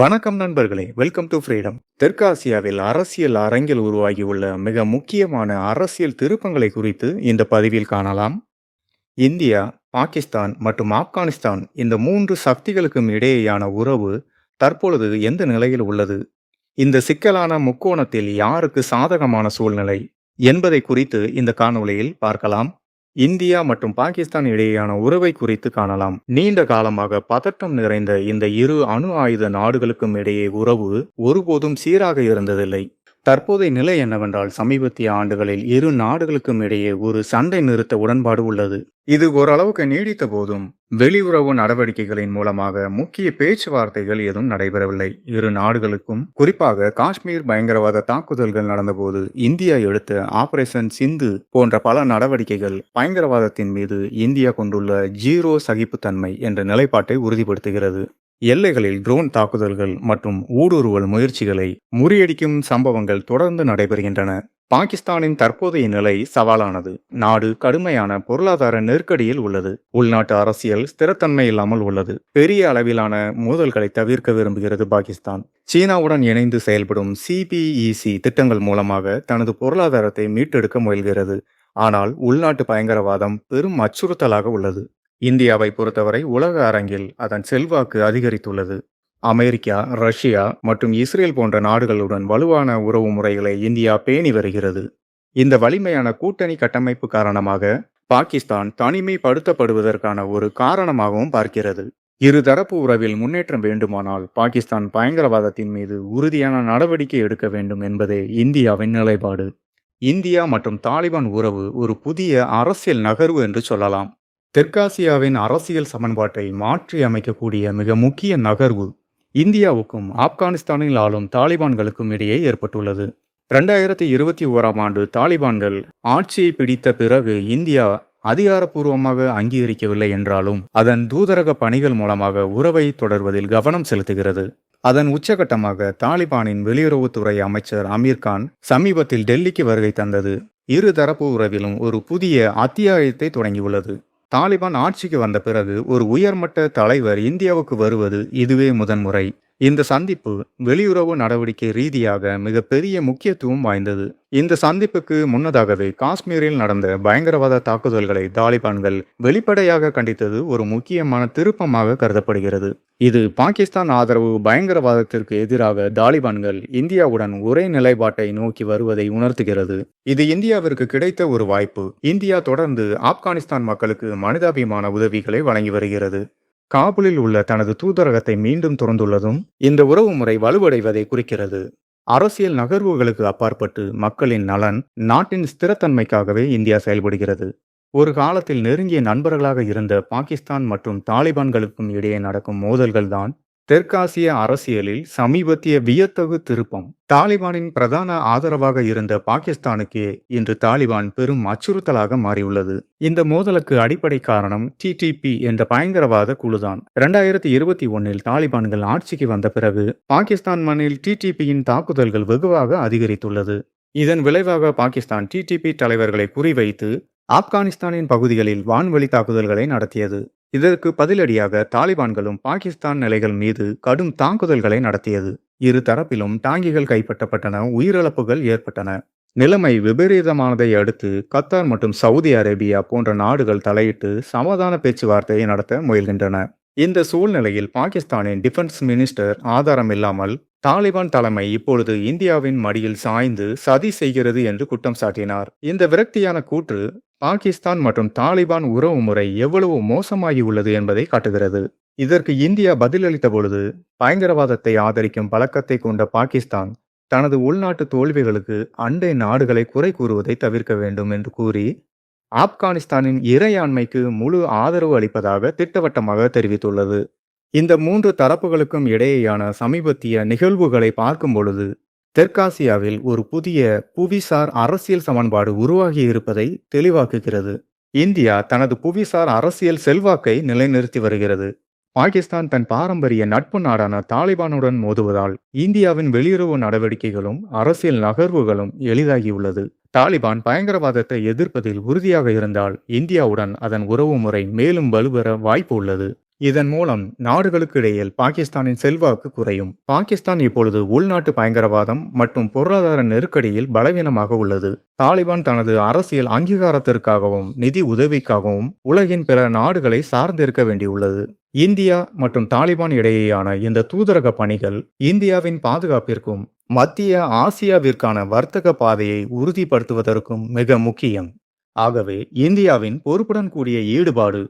வணக்கம் நண்பர்களே welcome to freedom தெற்காசியாவில் அரசியல் அரங்கில் உருவாகியுள்ள மிக முக்கியமான அரசியல் திருப்பங்களை குறித்து இந்த பதிவில் காணலாம். இந்தியா பாகிஸ்தான் மற்றும் ஆப்கானிஸ்தான் இந்த மூன்று சக்திகளுக்கும் இடையேயான உறவு தற்பொழுது எந்த நிலையில் உள்ளது? இந்த சிக்கலான முக்கோணத்தில் யாருக்கு சாதகமான சூழ்நிலை என்பதை குறித்து இந்த காணொளியில் பார்க்கலாம். இந்தியா மற்றும் பாகிஸ்தான் இடையேயான உறவை குறித்து காணலாம். நீண்ட காலமாக பதட்டம் நிறைந்த இந்த இரு அணு ஆயுத நாடுகளுக்கும் இடையே உறவு ஒருபோதும் சீராக இருந்ததில்லை. தற்போதைய நிலை என்னவென்றால் சமீபத்திய ஆண்டுகளில் இரு நாடுகளுக்கும் இடையே ஒரு சண்டை நிறுத்த உடன்பாடு உள்ளது. இது ஓரளவுக்கு நீடித்த போதும் வெளியுறவு நடவடிக்கைகளின் மூலமாக முக்கிய பேச்சுவார்த்தைகள் எதுவும் நடைபெறவில்லை. இரு நாடுகளுக்கும் குறிப்பாக காஷ்மீர் பயங்கரவாத தாக்குதல்கள் நடந்தபோது இந்தியா எடுத்த ஆபரேஷன் சிந்து போன்ற பல நடவடிக்கைகள் பயங்கரவாதத்தின் மீது இந்தியா கொண்டுள்ள ஜீரோ சகிப்புத்தன்மை என்ற நிலைப்பாட்டை உறுதிப்படுத்துகிறது. எல்லைகளில் ட்ரோன் தாக்குதல்கள் மற்றும் ஊடுருவல் முயற்சிகளை முறியடிக்கும் சம்பவங்கள் தொடர்ந்து நடைபெறுகின்றன. பாகிஸ்தானின் தற்போதைய நிலை சவாலானது. நாடு கடுமையான பொருளாதார நெருக்கடியில் உள்ளது. உள்நாட்டு அரசியல் ஸ்திரத்தன்மை இல்லாமல் உள்ளது. பெரிய அளவிலான மோதல்களை தவிர்க்க விரும்புகிறது பாகிஸ்தான். சீனாவுடன் இணைந்து செயல்படும் சிபிஇசி திட்டங்கள் மூலமாக தனது பொருளாதாரத்தை மீட்டெடுக்க முயல்கிறது. ஆனால் உள்நாட்டு பயங்கரவாதம் பெரும் அச்சுறுத்தலாக உள்ளது. இந்தியாவை பொறுத்தவரை உலக அரங்கில் அதன் செல்வாக்கு அதிகரித்துள்ளது. அமெரிக்கா ரஷ்யா மற்றும் இஸ்ரேல் போன்ற நாடுகளுடன் வலுவான உறவு முறைகளை இந்தியா பேணி வருகிறது. இந்த வலிமையான கூட்டணி கட்டமைப்பு காரணமாக பாகிஸ்தான் தனிமைப்படுத்தப்படுவதற்கான ஒரு காரணமாகவும் பார்க்கிறது. இருதரப்பு உறவில் முன்னேற்றம் வேண்டுமானால் பாகிஸ்தான் பயங்கரவாதத்தின் மீது உறுதியான நடவடிக்கை எடுக்க வேண்டும் என்பதே இந்தியாவின் நிலைப்பாடு. இந்தியா மற்றும் தாலிபான் உறவு ஒரு புதிய அரசியல் நகர்வு என்று சொல்லலாம். தெற்காசியாவின் அரசியல் சமன்பாட்டை மாற்றி அமைக்கக்கூடிய மிக முக்கிய நகர்வு இந்தியாவுக்கும் ஆப்கானிஸ்தானில் ஆளும் தாலிபான்களுக்கும் இடையே ஏற்பட்டுள்ளது. ரெண்டாயிரத்தி இருபத்தி ஓராம் ஆண்டு தாலிபான்கள் ஆட்சியை பிடித்த பிறகு இந்தியா அதிகாரப்பூர்வமாக அங்கீகரிக்கவில்லை என்றாலும் அதன் தூதரக பணிகள் மூலமாக உறவை தொடர்வதில் கவனம் செலுத்துகிறது. அதன் உச்சகட்டமாக தாலிபானின் வெளியுறவுத்துறை அமைச்சர் அமீர்கான் சமீபத்தில் டெல்லிக்கு வருகை தந்தது. இரு தரப்பு உறவிலும் ஒரு புதிய அத்தியாயத்தை தொடங்கியுள்ளது. தாலிபான் ஆட்சிக்கு வந்த பிறகு ஒரு உயர்மட்ட தலைவர் இந்தியாவுக்கு வருவது இதுவே முதன்முறை. இந்த சந்திப்பு வெளியுறவு நடவடிக்கை ரீதியாக மிகப்பெரிய முக்கியத்துவம் வாய்ந்தது. இந்த சந்திப்புக்கு முன்னதாகவே காஷ்மீரில் நடந்த பயங்கரவாத தாக்குதல்களை தாலிபான்கள் வெளிப்படையாக கண்டித்தது ஒரு முக்கியமான திருப்பமாக கருதப்படுகிறது. இது பாகிஸ்தான் ஆதரவு பயங்கரவாதத்திற்கு எதிராக தாலிபான்கள் இந்தியாவுடன் ஒரே நிலைப்பாட்டை நோக்கி வருவதை உணர்த்துகிறது. இது இந்தியாவிற்கு கிடைத்த ஒரு வாய்ப்பு. இந்தியா தொடர்ந்து ஆப்கானிஸ்தான் மக்களுக்கு மனிதாபிமான உதவிகளை வழங்கி வருகிறது. காபூலில் உள்ள தனது தூதரகத்தை மீண்டும் திறந்துள்ளதும் இந்த உறவுமுறை வலுவடைவதை குறிக்கிறது. அரசியல் நகர்வுகளுக்கு அப்பாற்பட்டு மக்களின் நலன் நாட்டின் ஸ்திரத்தன்மைக்காகவே இந்தியா செயல்படுகிறது. ஒரு காலத்தில் நெருங்கிய நண்பர்களாக இருந்த பாகிஸ்தான் மற்றும் தாலிபான்களுக்கும் இடையே நடக்கும் மோதல்கள்தான் தெற்காசிய அரசியலில் சமீபத்திய வியத்தகு திருப்பம் தாலிபானின் பிரதான ஆதரவாக இருந்த பாகிஸ்தானுக்கே இன்று தாலிபான் பெரும் அச்சுறுத்தலாக மாறியுள்ளது. இந்த மோதலுக்கு அடிப்படை காரணம் டிடிபி என்ற பயங்கரவாத குழுதான். இரண்டாயிரத்தி இருபத்தி ஒன்னில் தாலிபான்கள் ஆட்சிக்கு வந்த பிறகு பாகிஸ்தான் மண்ணில் டிடிபியின் தாக்குதல்கள் வெகுவாக அதிகரித்துள்ளது. இதன் விளைவாக பாகிஸ்தான் டிடிபி தலைவர்களை குறிவைத்து ஆப்கானிஸ்தானின் பகுதிகளில் வான்வெளி தாக்குதல்களை நடத்தியது. இதற்கு பதிலடியாக தாலிபான்களும் பாகிஸ்தான் நிலைகள் மீது கடும் தாக்குதல்களை நடத்தியது. இரு தரப்பிலும் டாங்கிகள் கைப்பற்றப்பட்டன உயிரிழப்புகள் ஏற்பட்டன. நிலைமை விபரீதமானதை அடுத்து கத்தார் மற்றும் சவுதி அரேபியா போன்ற நாடுகள் தலையிட்டு சமாதான பேச்சுவார்த்தையை நடத்த முயல்கின்றன. இந்த சூழ்நிலையில் பாகிஸ்தானின் டிஃபென்ஸ் மினிஸ்டர் ஆதாரம் இல்லாமல் தாலிபான் தலைமை இப்பொழுது இந்தியாவின் மடியில் சாய்ந்து சதி செய்கிறது என்று குற்றம் சாட்டினார். இந்த விரக்தியான கூற்று பாகிஸ்தான் மற்றும் தாலிபான் உறவு முறை எவ்வளவு மோசமாகி உள்ளது என்பதை காட்டுகிறது. இதற்கு இந்தியா பதிலளித்த பொழுது பயங்கரவாதத்தை ஆதரிக்கும் பழக்கத்தை கொண்ட பாகிஸ்தான் தனது உள்நாட்டு தோல்விகளுக்கு அண்டை நாடுகளை குறை கூறுவதை தவிர்க்க வேண்டும் என்று கூறி ஆப்கானிஸ்தானின் இறையாண்மைக்கு முழு ஆதரவு அளிப்பதாக திட்டவட்டமாக தெரிவித்துள்ளது. இந்த மூன்று தரப்புகளுக்கும் இடையேயான சமீபத்திய நிகழ்வுகளை பார்க்கும் பொழுது தெற்காசியாவில் ஒரு புதிய புவிசார் அரசியல் சமன்பாடு உருவாகி இருப்பதை தெளிவாக்குகிறது. இந்தியா தனது புவிசார் அரசியல் செல்வாக்கை நிலைநிறுத்தி வருகிறது. பாகிஸ்தான் தன் பாரம்பரிய நட்பு நாடான தாலிபானுடன் மோதுவதால் இந்தியாவின் வெளியுறவு நடவடிக்கைகளும் அரசியல் நகர்வுகளும் எளிதாகியுள்ளது. தாலிபான் பயங்கரவாதத்தை எதிர்ப்பதில் உறுதியாக இருந்தால் இந்தியாவுடன் அதன் உறவு முறை மேலும் வலுப்பெற வாய்ப்பு உள்ளது. இதன் மூலம் நாடுகளுக்கு இடையில் பாகிஸ்தானின் செல்வாக்கு குறையும். பாகிஸ்தான் இப்பொழுது உள்நாட்டு பயங்கரவாதம் மற்றும் பொருளாதார நெருக்கடியில் பலவீனமாக உள்ளது. தாலிபான் தனது அரசியல் அங்கீகாரத்திற்காகவும் நிதி உதவிக்காகவும் உலகின் பிற நாடுகளை சார்ந்திருக்க வேண்டியுள்ளது. இந்தியா மற்றும் தாலிபான் இடையேயான இந்த தூதரக பணிகள் இந்தியாவின் பாதுகாப்பிற்கும் மத்திய ஆசியாவிற்கான வர்த்தக பாதையை உறுதிப்படுத்துவதற்கும் மிக முக்கியம். ஆகவே இந்தியாவின் பொறுப்புடன் கூடிய ஈடுபாடு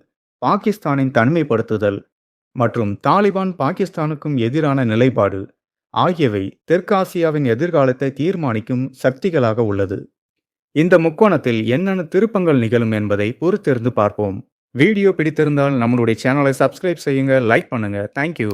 பாகிஸ்தானின் தனிமைப்படுத்துதல் மற்றும் தாலிபான் பாகிஸ்தானுக்கும் எதிரான நிலைப்பாடு ஆகியவை தெற்காசியாவின் எதிர்காலத்தை தீர்மானிக்கும் சக்திகளாக உள்ளது. இந்த முக்கோணத்தில் என்னென்ன திருப்பங்கள் நிகழும் என்பதை பொறுத்திருந்து பார்ப்போம். வீடியோ பிடித்திருந்தால் நம்மளுடைய சேனலை சப்ஸ்கிரைப் செய்யுங்க லைக் பண்ணுங்க. தேங்க்யூ